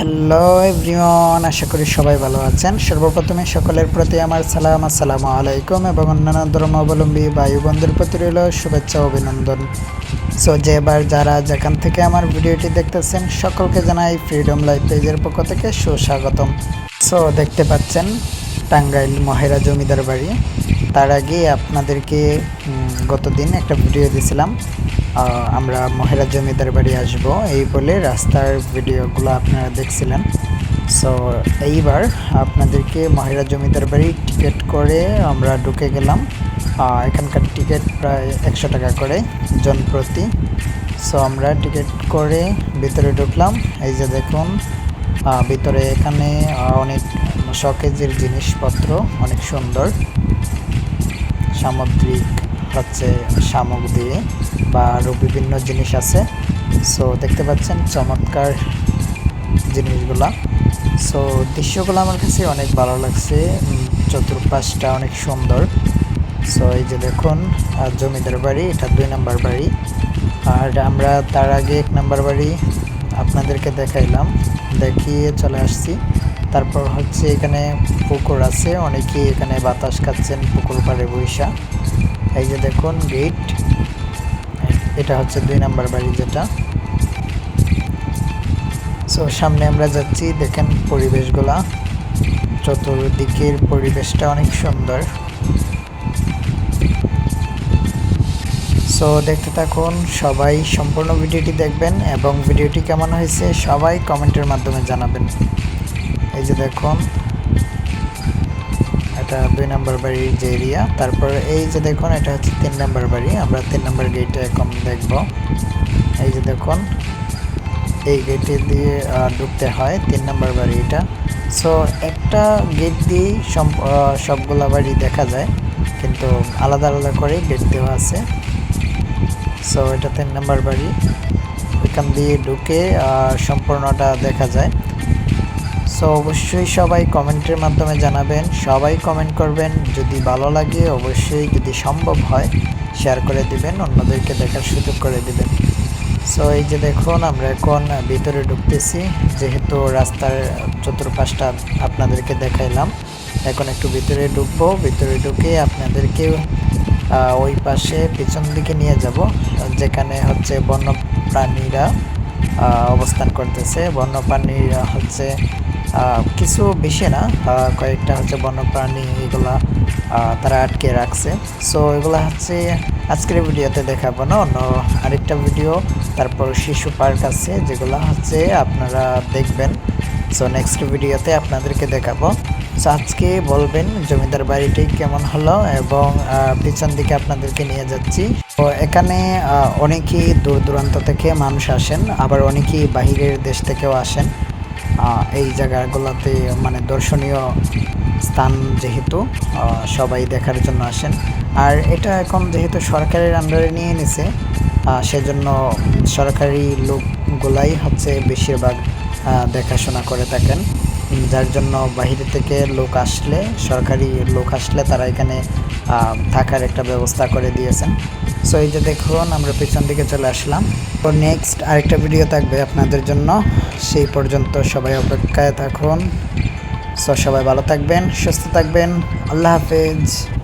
Hello everyone আশা করি সবাই ভালো আছেন। সর্বপ্রথমে সকলের প্রতি আমার সালাম, আসসালামু আলাইকুম এবং অন্যান্য ধর্মাবলম্বী বায়ু বন্ধুর প্রতি রইল শুভেচ্ছা, অভিনন্দন। সো যে এবার যারা যেখান থেকে আমার ভিডিওটি দেখতেছেন, সকলকে জানাই ফ্রিডম লাইফ পেজের পক্ষ থেকে সুস্বাগতম। সো দেখতে পাচ্ছেন টাঙ্গাইল মহেরা জমিদার বাড়ি। তার আগে আপনাদেরকে গতদিন একটা ভিডিও দিয়েছিলাম। আমরা মহেরা জমিদার বাড়ি আসব। এই বলে রাস্তার ভিডিওগুলো আপনারা দেখছিলেন। সো এইবার আপনাদেরকে মহেরা জমিদার বাড়ি টিকিট করে আমরা ঢুকে গেলাম। এখানকার টিকিট প্রায় একশো টাকা করে জন প্রতি। সো আমরা টিকিট করে ভিতরে ঢুকলাম। এই যে দেখুন ভিতরে এখানে অনেক শকেজের জিনিসপত্র, অনেক সুন্দর, সামুদ্রিক হচ্ছে শামুক দিয়ে বা আরও বিভিন্ন জিনিস আছে। সো দেখতে পাচ্ছেন চমৎকার জিনিসগুলা। সো দৃশ্যগুলো আমার কাছে অনেক ভালো লাগছে। চতুর্পাশটা অনেক সুন্দর। সো এই যে দেখুন জমিদার বাড়ি, এটা দুই নাম্বার বাড়ি। আর আমরা তার আগে এক নাম্বার বাড়ি আপনাদেরকে দেখাইলাম। দেখিয়ে চলে আসছি। তারপর হচ্ছে এখানে পুকুর আছে। অনেকেই এখানে বাতাস খাচ্ছেন পুকুর পাড়ে বৈশা এই যে দেখুন গেট এটা হচ্ছে দুই নাম্বার বাড়ি যেটা। সো সামনে আমরা যাচ্ছি, দেখেন পরিবেশগুলা। চতুর্দিকের পরিবেশটা অনেক সুন্দর। সো দেখতে থাকুন, সবাই সম্পূর্ণ ভিডিওটি দেখবেন এবং ভিডিওটি কেমন হয়েছে, সবাই কমেন্টের মাধ্যমে জানাবেন। এই যে দেখুন এটা দুই নম্বর বাড়ির যে এরিয়া। তারপর এই যে দেখুন, এটা হচ্ছে তিন নম্বর বাড়ি। আমরা তিন নম্বর গেটে এখন দেখব। এই যে দেখুন, এই গেটে দিয়ে ঢুকতে হয় তিন নম্বর বাড়ি এটা সো একটা গেট দিয়েই সব- সবগুলা বাড়ি দেখা যায়। কিন্তু আলাদা আলাদা করে গেট দেওয়া আছে। সো এটা তিন নম্বর বাড়ি। এখান দিয়ে ঢুকে সম্পূর্ণটা দেখা যায়। সো অবশ্যই সবাই কমেন্টের মাধ্যমে জানাবেন। সবাই কমেন্ট করবেন। যদি ভালো লাগে অবশ্যই যদি সম্ভব হয় শেয়ার করে দিবেন অন্যদেরকে দেখার সুযোগ করে দিবেন। সো এই যে দেখুন আমরা এখন ভিতরে ঢুকতেছি। যেহেতু রাস্তার চতুর্পাশটা আপনাদেরকে দেখাইলাম এখন একটু ভিতরে ঢুকবো। ভিতরে ঢুকে আপনাদেরকে ওই পাশে পিছন দিকে নিয়ে যাব যেখানে হচ্ছে বন্যপ্রাণীরা আহ, অবস্থান করতেছে। বন্যপ্রাণীরা হচ্ছে কিছু বেশি না কয়েকটা হচ্ছে বন্যপ্রাণী, এগুলা তারা আটকে রাখছে। সো এগুলা হচ্ছে আজকের ভিডিওতে দেখাবো না, অন্য আরেকটা ভিডিও, তারপর শিশু পার্ক আছে, যেগুলো হচ্ছে আপনারা দেখবেন। সো নেক্সট ভিডিওতে আপনাদেরকে দেখাবো। সো আজকে বলবেন জমিদার বাড়িটি কেমন হলো এবং পিছন দিকে আপনাদেরকে নিয়ে যাচ্ছি। তো এখানে অনেকেই দূর দূরান্ত থেকে মানুষ আসেন, আবার অনেকেই বাহিরের দেশ থেকেও আসেন। এই জায়গাগুলোতে মানে দর্শনীয় স্থান যেহেতু সবাই দেখার জন্য আসেন। আর এটা এখন যেহেতু সরকারের আন্ডারে নিয়ে নিছে সেজন্য সরকারি লোকগুলাই হচ্ছে বেশিরভাগ দেখাশোনা করে থাকেন। যার জন্য বাহিরে থেকে লোক আসলে, সরকারি লোক আসলে তারা এখানে থাকার একটা ব্যবস্থা করে দিয়েছেন। সো এই যে দেখুন, আমরা পেছন দিকে চলে আসলাম। তো নেক্সট আরেকটা ভিডিও থাকবে আপনাদের জন্য। সেই পর্যন্ত সবাই অপেক্ষায় থাকুন। সো সবাই ভালো থাকবেন, সুস্থ থাকবেন। আল্লাহ হাফেজ।